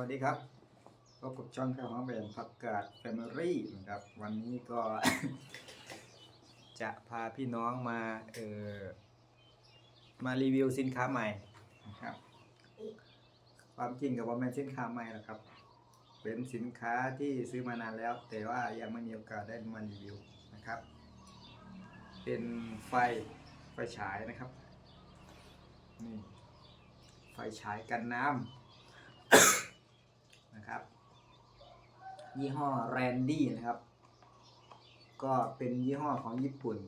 วัสดีครับพบกับช่องข้าวหอมแบนผักกาดแฟมิลี่นะครับ วันนี้ก็ จะพาพี่น้องมาเออมารีวิวสินค้าใหม่นะครับ ความจริงกับว่าแมนสินค้าใหม่หรอกครับ เป็นสินค้าที่ซื้อมานานแล้ว แต่ว่ายังไม่มีโอกาสได้มารีวิวนะครับ เป็นไฟไฟฉายนะครับนี่ไฟฉายกันน้ำ นะครับ ยี่ห้อแรนดี้นะครับ ก็เป็นยี่ห้อของญี่ปุ่น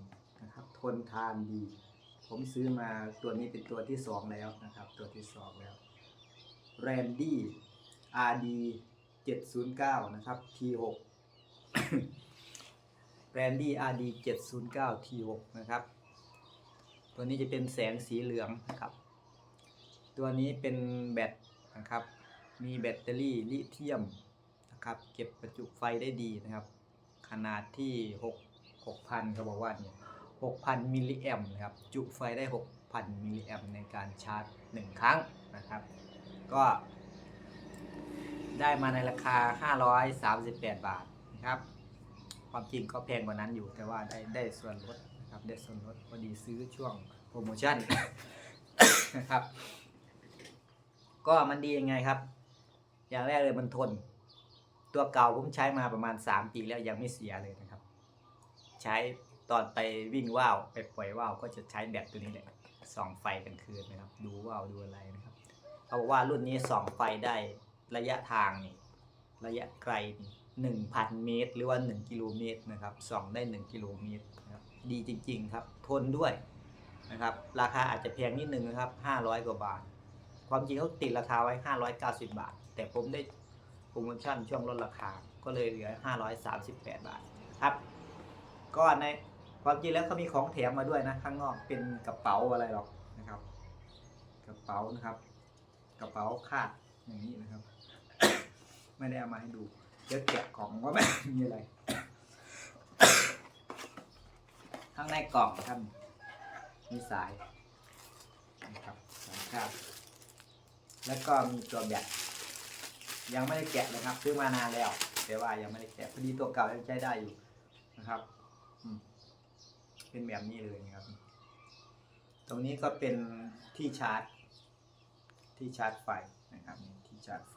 นะครับ ทนทานดี ผมซื้อมาตัวนี้เป็นตัวที่สองแล้วนะครับ ตัวที่สองแล้วแรนดี้ RD 709 นะครับ T6 แรนดี้ RD 709 T6 นะครับ ตัวนี้จะเป็นแสงสีเหลืองนะครับ ตัวนี้เป็นแบตนะครับ มีแบตเตอรี่ลิเธียมนะครับ เก็บประจุไฟได้ดีนะครับ ขนาดที่ 6 6,000เขาบอกว่าเนี่ย6,000 มิลลิแอมนะครับ จุไฟได้ 6,000 มิลลิแอมในการชาร์จ 1 ครั้งนะครับ ก็ได้มาในราคา 538 บาทนะครับ ความจริงก็แพงกว่านั้นอยู่ แต่ว่าได้ได้ส่วนลดนะครับ ได้ส่วนลดพอดีซื้อช่วงโปรโมชั่นนะครับ ก็มันดียังไงครับ อย่างแรกเลยมันทน ตัวเก่าผมใช้มาประมาณ 3 ปีแล้วยังไม่เสียเลยนะครับ ใช้ตอนไปวิ่งว่าวไปปล่อยว่าวก็จะใช้แบตตัวนี้แหละส่องไฟกลางคืนนะครับ ดูว่าวดูอะไรนะครับเขาบอกว่ารุ่นนี้ส่องไฟได้ระยะทางนี่ระยะไกลนี่หนึ่งพันเมตร หรือว่า 1 กิโลเมตรนะครับส่องได้ 1 กิโลเมตรนะครับดีจริง ๆ ครับ ทนด้วยนะครับ ราคาอาจจะแพงนิดนึงนะครับ 500 กว่าบาท ความจริงเขาติดราคาไว้ 590 บาท แต่ผมได้โปรโมชั่นช่วงลดราคา ก็เลยเหลือ 538 บาทครับ ก็ในความจริงแล้วเขามีของแถมมาด้วยนะ ข้างนอกเป็นกระเป๋าอะไรหรอกนะครับ กระเป๋านะครับ กระเป๋าคาดอย่างนี้นะครับ ไม่ได้เอามาให้ดูเดี๋ยวแกะกล่องว่าไม่มีอะไร ข้างในกล่องครับมีสายนะครับสายคาด แล้วก็มีตัวแบตยังไม่ได้แกะเลยครับ ซื้อมานานแล้ว แต่ว่ายังไม่ได้แกะพอดีตัวเก่ายังใช้ได้อยู่นะครับเป็นแบบนี้เลยนะครับ ตรงนี้ก็เป็นที่ชาร์จ ที่ชาร์จไฟนะครับที่ชาร์จไฟ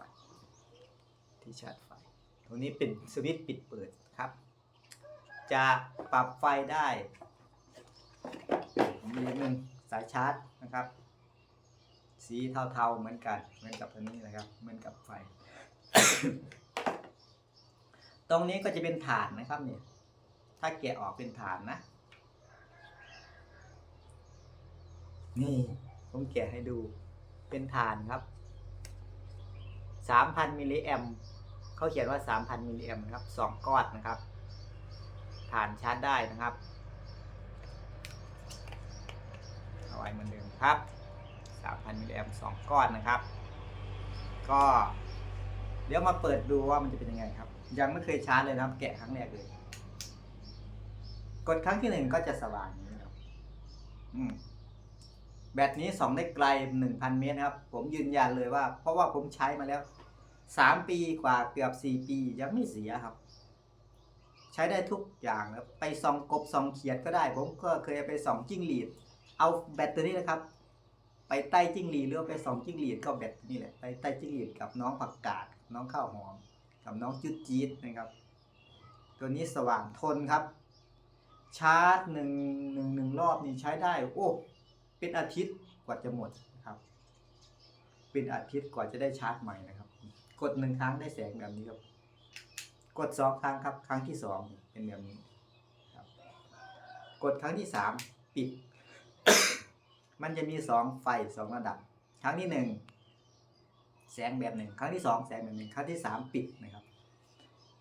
ที่ชาร์จไฟ ตรงนี้เป็นสวิตช์ปิดเปิดครับ จะปรับไฟได้มีหนึ่งสายชาร์จนะครับ สีเทาๆเหมือนกัน เหมือนกับตัวนี้นะครับ เหมือนกับไฟ ตรงนี้ก็จะเป็นฐานนะครับเนี่ย ถ้าแกะออกเป็นฐานนะ นี่ผมแกะให้ดู เป็นฐานครับ 3,000 มิลลิแอมเขาเขียนว่า 3,000 มิลลิแอมนะครับสองก้อนนะครับ ฐานชาร์จได้นะครับ เอาไว้เหมือนเดิมครับ 3,000 มิลลิแอมสองก้อนนะครับ ก็เดี๋ยวมาเปิดดูว่ามันจะเป็นยังไงครับ ยังไม่เคยชาร์จเลยนะครับ แกะครั้งแรกเลย กดครั้งที่หนึ่งก็จะสว่างอย่างนี้ครับอืมแบตนี้ส่องได้ไกล 1,000 เมตรนะครับ ผมยืนยันเลยว่า เพราะว่าผมใช้มาแล้ว 3 ปีกว่าเกือบ 4 ปียังไม่เสียครับ ใช้ได้ทุกอย่างครับไปส่องกบส่องเขียดก็ได้ ผมก็เคยไปส่องจิ้งหรีด เอาแบตตัวนี้นะครับ ไปใต้จิ้งหรีดหรือไปสองจิ้งหรีดก็แบตนี่แหละไปใต้จิ้งหรีดกับน้องผักกาดน้องข้าวหอม กับน้องจุดจี๊ดนะครับ ตัวนี้สว่างทนครับ ชาร์จหนึ่งหนึ่งหนึ่งรอบนี่ใช้ได้โอ้เป็นอาทิตย์กว่าจะหมดนะครับ เป็นอาทิตย์กว่าจะได้ชาร์จใหม่นะครับ กดหนึ่งครั้งได้แสงแบบนี้ครับ กดสองครั้งครับ ครั้งที่สองเป็นแบบนี้ครับ กดครั้งที่สามปิด มันจะมีสองไฟสองระดับ ครั้งที่หนึ่งแสงแบบหนึ่งครั้งที่สองแสงแบบหนึ่งครั้งที่สามปิดนะครับ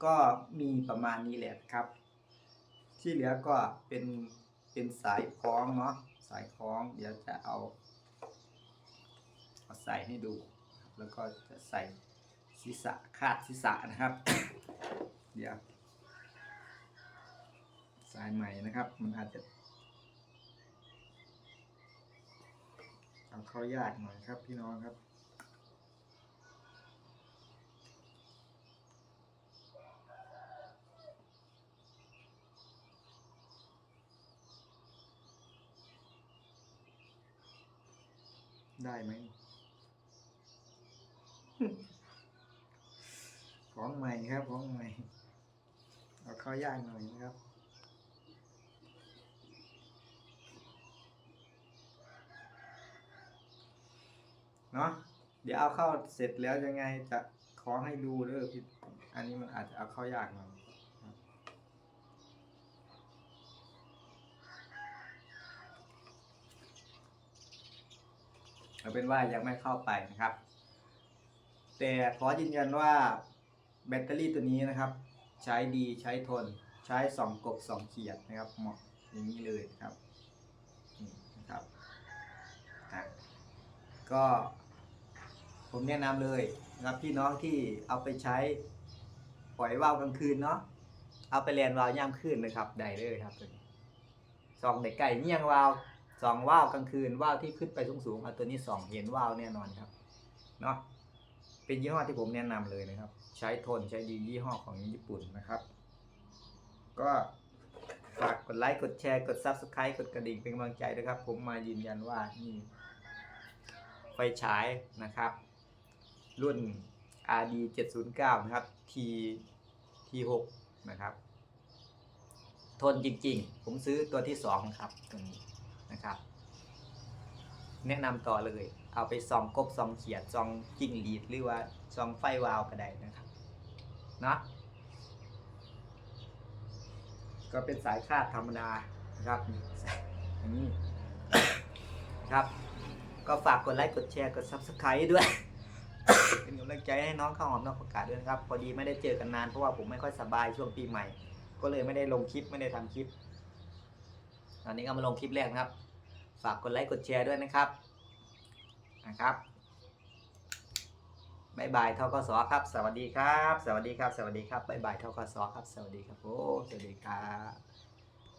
ก็มีประมาณนี้แหละครับ ที่เหลือก็เป็นเป็นสายคล้องเนาะสายคล้องเดี๋ยวจะเอาเอาใส่ให้ดู แล้วก็จะใส่ศีรษะคาดศีรษะนะครับ เดี๋ยวสายใหม่นะครับ มันอาจจะำเข้ายากหน่อยครับพี่น้องครับ ได้ไหมของใหม่ครับของใหม่ เอาเข้ายากหน่อยนะครับ เนาะเดี๋ยวเอาเข้าเสร็จแล้วยังไงจะขอให้ดูเด้อพี่อันนี้มันอาจจะเอาเข้ายากหน่อยเอาเป็นว่ายังไม่เข้าไปนะครับ แต่ขอยืนยันว่าแบตเตอรี่ตัวนี้นะครับ ใช้ดีใช้ทนใช้สองกบสองเขียดนะครับเหมาะอย่างนี้เลยนะครับนี่นะครับก็ ผมแนะนำเลยนะครับพี่น้องที่เอาไปใช้ปล่อยว่าวกลางคืนเนาะเอาไปเรียนวาวยามคืนนะครับได้เลยครับตัวนี้สองเด็กไก่เมี่ยงวาวส่องว่าวกลางคืนว่าวที่ขึ้นไปสูงๆเอาตัวนี้ส่องเห็นว่าวแน่นอนครับเนาะเป็นยี่ห้อที่ผมแนะนำเลยนะครับ ใช้ทนใช้ดียี่ห้อของญี่ปุ่นนะครับ ก็ฝากกดไลค์กดแชร์กด Subscribe กดกระดิ่งเป็นกำลังใจด้วยครับ ผมมายืนยันว่านี่ไฟฉายนะครับ รุ่น RD 709นะครับ T T6 นะครับ ทนจริงๆ ผมซื้อตัวที่2ครับตัวนี้นะครับ แนะนำต่อเลย เอาไปซองกบซองเขียดซองจิ้งหรีดหรือว่าซองไฟวาวก็ได้นะครับเนาะก็เป็นสายคาดธรรมดานะครับอย่างนี้ครับ ก็ฝากกดไลค์ กดแชร์ กด Subscribe ด้วย เป็นกำลังใจให้น้องข้าวหอมนอกประกาศด้วยนะครับ พอดีไม่ได้เจอกันนานเพราะว่าผมไม่ค่อยสบายช่วงปีใหม่ ก็เลยไม่ได้ลงคลิปไม่ได้ทำคลิป ตอนนี้ก็มาลงคลิปแรกนะครับ ฝากกดไลค์กดแชร์ด้วยนะครับนะครับบายบายทกสครับ สวัสดีครับ สวัสดีครับ สวัสดีครับบายบายทกสครับ สวัสดีครับโอ้สวัสดีครับ